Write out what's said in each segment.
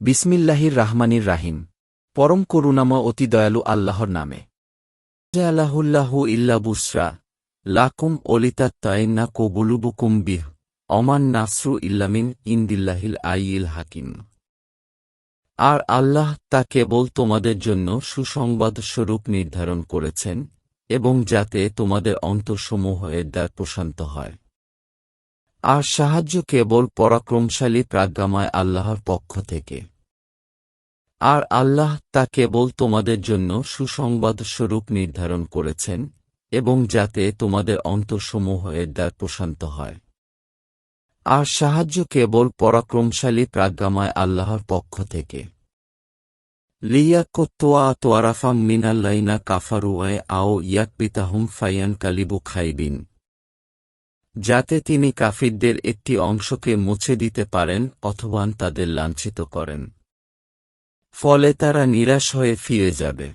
বিসমিল্লাহির রাহমানির রাহিম। পরম করুণাময় অতি দয়ালু আল্লাহর নামে। আল্লাহুল্লাহু ইল্লা বুসরা। লাকুম অলিতাত তাইন্না কবুলুবুকুম বিহ। অমান নাসরু ইল্লামিন ইন্দিল্লাহিল আইল হাকিম। আর আল্লাহ তা কেবল তোমাদের জন্য সুসংবাদ স্বরূপ নির্ধারণ করেছেন এবং যাতে তোমাদের অন্তঃসমূহ এর দ্বার প্রশান্ত হয়। আর সাহায্য কেবল পরাক্রমশালী প্রাজ্ঞাময় আল্লাহর পক্ষ থেকে। আর আল্লাহ তা কেবল তোমাদের জন্য সুসংবাদ স্বরূপ নির্ধারণ করেছেন, এবং যাতে তোমাদের অন্তঃসমূহ এর দ্বার প্রশান্ত হয়। আর সাহায্য কেবল পরাক্রমশালী প্রাজ্ঞাময় আল্লাহর পক্ষ থেকে। লিয়াকোত্তোয়া তোয়ারাফাম মিনাল্লাইনা কাফারুয়ায় আও ইয়াকবিতাহুম ফাইয়ান কালিবু খাইবিন। যাতে তিনি কাফিরদের একটি অংশকে মুছে দিতে পারেন অথবা তাদের লাঞ্ছিত করেন। ফলে তারা নিরাশ হয়ে ফিরে যাবে।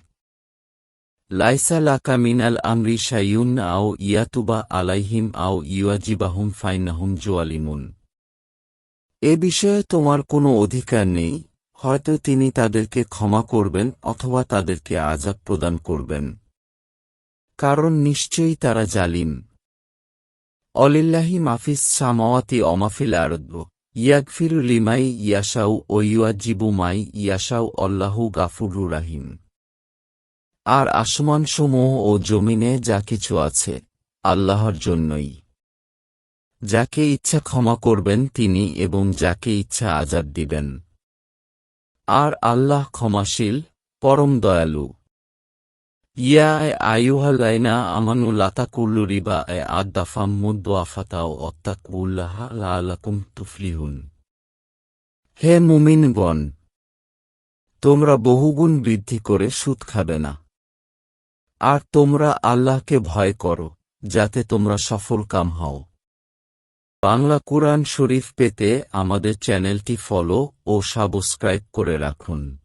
লাইসা লাকা মিনাল আমরি শাইউন আও ইয়াতুবা আলাইহিম আও ইউয়াজিবাহুম ফাইনাহুম জোয়ালিমুন। এ বিষয়ে তোমার কোনো অধিকার নেই, হয়তো তিনি তাদেরকে ক্ষমা করবেন অথবা তাদেরকে আজাব প্রদান করবেন। কারণ নিশ্চয়ই তারা জালিম। অলিল্লাহি মাফিস সামাওয়াতি অমাফিল আরদ্ব ইয়াকফিরু লিমাই ইয়াশাউ ও ইউয়াজিবু মাই ইয়াশাউ অল্লাহু গাফুরু রাহিম। আর আসমানসমূহ ও জমিনে যা কিছু আছে, আল্লাহর জন্যই। যাকে ইচ্ছা ক্ষমা করবেন তিনি এবং যাকে ইচ্ছা আজাদ দিবেন। আর আল্লাহ ক্ষমাশীল, পরম দয়ালু। ইয়া আয়ুহালাইনা আমানু লাতাকুল্লু রিবা এ আদাফাম মুদ্দু আফাতাও অত্তাকুল্লাহ লালাকুম তুফলিহুন। হে মুমিনগণ, তোমরা বহুগুণ বৃদ্ধি করে সুদ খাবে না। আর তোমরা আল্লাহকে ভয় করো, যাতে তোমরা সফল কাম হও। বাংলা কুরআন শরীফ পেতে আমাদের চ্যানেলটি ফলো ও সাবস্ক্রাইব করে রাখুন।